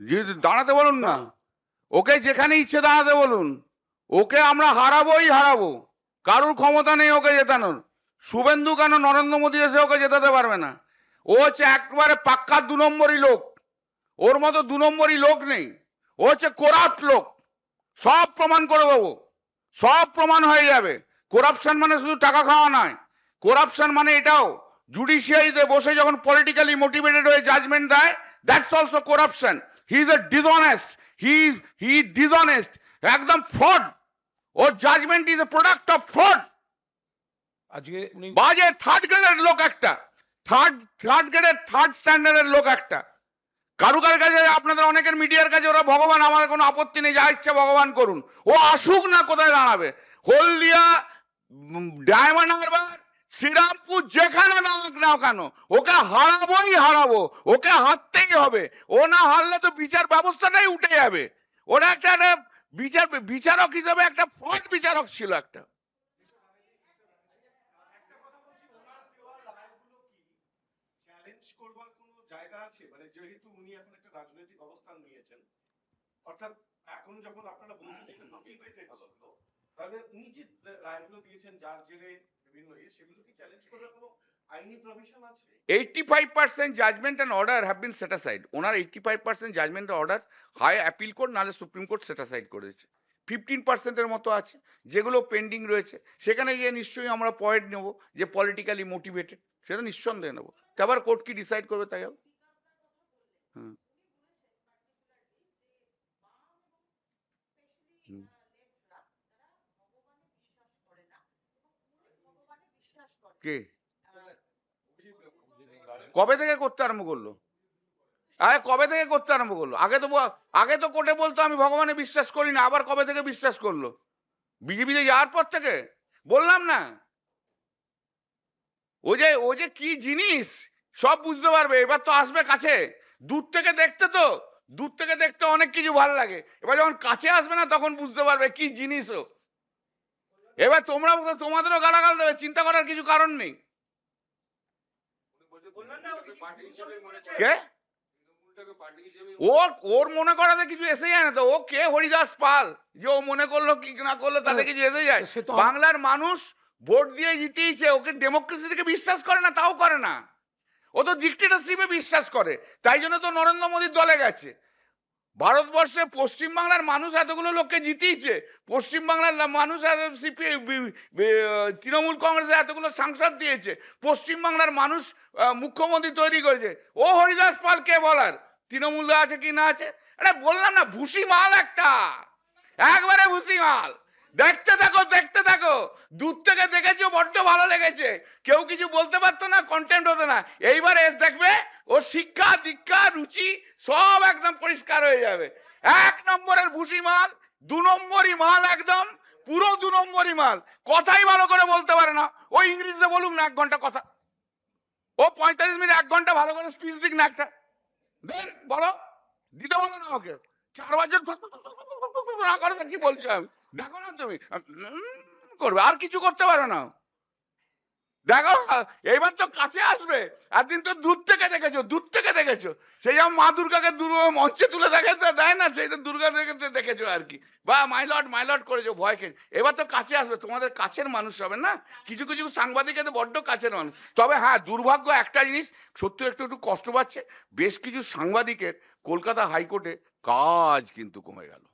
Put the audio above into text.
যে দাঁড়াতে বলুন না। ওকে যেখানে ইচ্ছে দাঁড়াতে বলুন। ওকে আমরা হারাবোই হারাবো। কারুর ক্ষমতা নেই ওকে জেতানোর। শুভেন্দু কেন নরেন্দ্র মোদী এসে ওকে জেতাতে পারবে না? ও হচ্ছে একবারে পাক্কা দু নম্বরই লোক। ওর মতো দু নম্বরই লোক নেই। ও হচ্ছে কোরাপ্ট লোক। সব প্রমাণ করে দেবো। সব প্রমাণ হয়ে যাবে। করাপশন মানে শুধু টাকা খাওয়া নয়। করাপশন মানে এটাও। জুডিশিয়ারিতে বসে যখন পলিটিক্যালি মোটিভেটেড হয়ে জাজমেন্ট দেয় that's also corruption he is a dishonest he he dishonest একদম fraud or judgement is a product of fraud আজকে উনি বাজে থার্ড গ্রেডের লোক একটা। থার্ড থার্ড গ্রেডের থার্ড স্ট্যান্ডার্ডের লোক একটা। কারু কার কাছে আপনাদের অনেকের মিডিয়ার কাছে ওরা ভগবান আমার কোনো আপত্তি নেই যা ইচ্ছা ভগবান করুন। ও আসুক না কোথায় দাঁড়াবে? হলদিয়া ডায়মন্ড হারবার শ্রীরামপুর যেখানে নাক না কেন? ওকে হারাবোই হারাবো। ওকে হারতেই হবে। ও না হারলে তো বিচার ব্যবস্থাটাই উঠে যাবে। ওরা একটা বিচার, বিচারক হিসেবে একটা ফ্রড বিচারক ছিল একটা। মানে যেহেতু উনি এখন একটা রাজনৈতিক অবস্থান নিয়েছেন, অর্থাৎ এখন যখন আপনারা বলছেন তাহলে উনি যে রায়গুলো দিয়েছেন, যার জেরে বিভিন্ন ইয়ে সেগুলো কি চ্যালেঞ্জ করবার কোনো 85% judgment and order have been set aside ওনার 85% judgment order high appeal court নাহলে সুপ্রিম কোর্ট সেট aside করেছে। 15% এর মতো আছে, যেগুলো পেন্ডিং রয়েছে। সেখানে গিয়ে নিশ্চয়ই আমরা পয়েন্ট নেব যে পলিটিক্যালি মোটিভেটেড সেটা নিঃসন্দেহে নেব। আবার কোর্ট কি ডিসাইড করবে তাই হবে। কে? কবে থেকে করতে আরম্ভ করল? আরে কবে থেকে করতে আরম্ভ করল? আগে তো আগে তো কোর্টে বলতো, আমি ভগবানে বিশ্বাস করি না। আবার কবে থেকে বিশ্বাস করল? বিজেপিতে যাওয়ার পর থেকে? বললাম না। ও যে ও যে কি জিনিস? সব বুঝতে পারবে। এবার তো আসবে কাছে। দূর থেকে দেখতে তো, দূর থেকে দেখতে অনেক কিছু ভালো লাগে। এবার যখন কাছে আসবে না, তখন বুঝতে পারবে কি জিনিস ও। এবার তোমরা তোমাদেরও গালাগাল দেবে, চিন্তা করার কিছু কারণ নেই। কে? ওর ওর মনে করাতে কিছু এসে যায় না তো। ও কে? হরিদাস পাল। যে ও মনে করল কি না করল তাতে কিছু এসে যায়। সে তো বাংলার মানুষ ভোট দিয়ে জিতিয়েছে ওকে ডেমোক্রেসি থেকে বিশ্বাস করে না তাও করে না। ও তো ডিক্টেটারশিপে বিশ্বাস করে। তাই জন্য তো নরেন্দ্র মোদীর দলে গেছে। ভারতবর্ষে পশ্চিম বাংলার মানুষ এতগুলো লোককে জিতিয়েছে। পশ্চিম বাংলার মানুষ তৃণমূল কংগ্রেসে এতগুলো সাংসদ দিয়েছে। পশ্চিম বাংলার মানুষ মুখ্যমন্ত্রী তৈরি করেছে। ও হরিদাস পাল কে বলার? তৃণমূল আছে কি না আছে? আরে বললাম না, ভুসি মাল একটা। একবারে ভুসি মাল। দেখতে থাকো দেখতে থাকো। দূর থেকে দেখেছ, বড্ড ভালো লেগেছে। কেউ কিছু বলতে পারতো না কন্টেন্ট হতো না। এইবার এস দেখবে ওর শিক্ষা দীক্ষা রুচি সব একদম পরিষ্কার হয়ে যাবে এক নম্বরের ভুসি মাল দু নম্বরই মাল একদম পুরো দু নম্বরই মাল কথাই ভালো করে বলতে পারে না ওই ইংরেজিতে বলুক না এক ঘণ্টা কথা ও পঁয়তাল্লিশ মিনিট এক ঘণ্টা ভালো করে স্পিচ দিক না একটা দেন বলো দিতে বলো না ওকে চার বছর না করে কি বলছো আমি দেখো না তুমি করবে আর কিছু করতে পারো না দেখো, এইবার তো কাছে আসবে। একদিন তো দূর থেকে দেখেছ, দূর থেকে দেখেছ। সেই যেমন মা দুর্গাকে দূর মঞ্চে তুলে দেখাতে দেয় না, সেই তো দুর্গা দেখে দেখেছ আর কি। বা মাইলট মাইলট করেছ ভয়কে এবার তো কাছে আসবে, তোমাদের কাছের মানুষ হবে না? কিছু কিছু সাংবাদিক তো বড্ড কাছের মানুষ। তবে হ্যাঁ দুর্ভাগ্য একটা জিনিস, সত্যি একটু একটু কষ্ট পাচ্ছে। বেশ কিছু সাংবাদিকের কলকাতা হাইকোর্টে কাজ কিন্তু কমে গেল।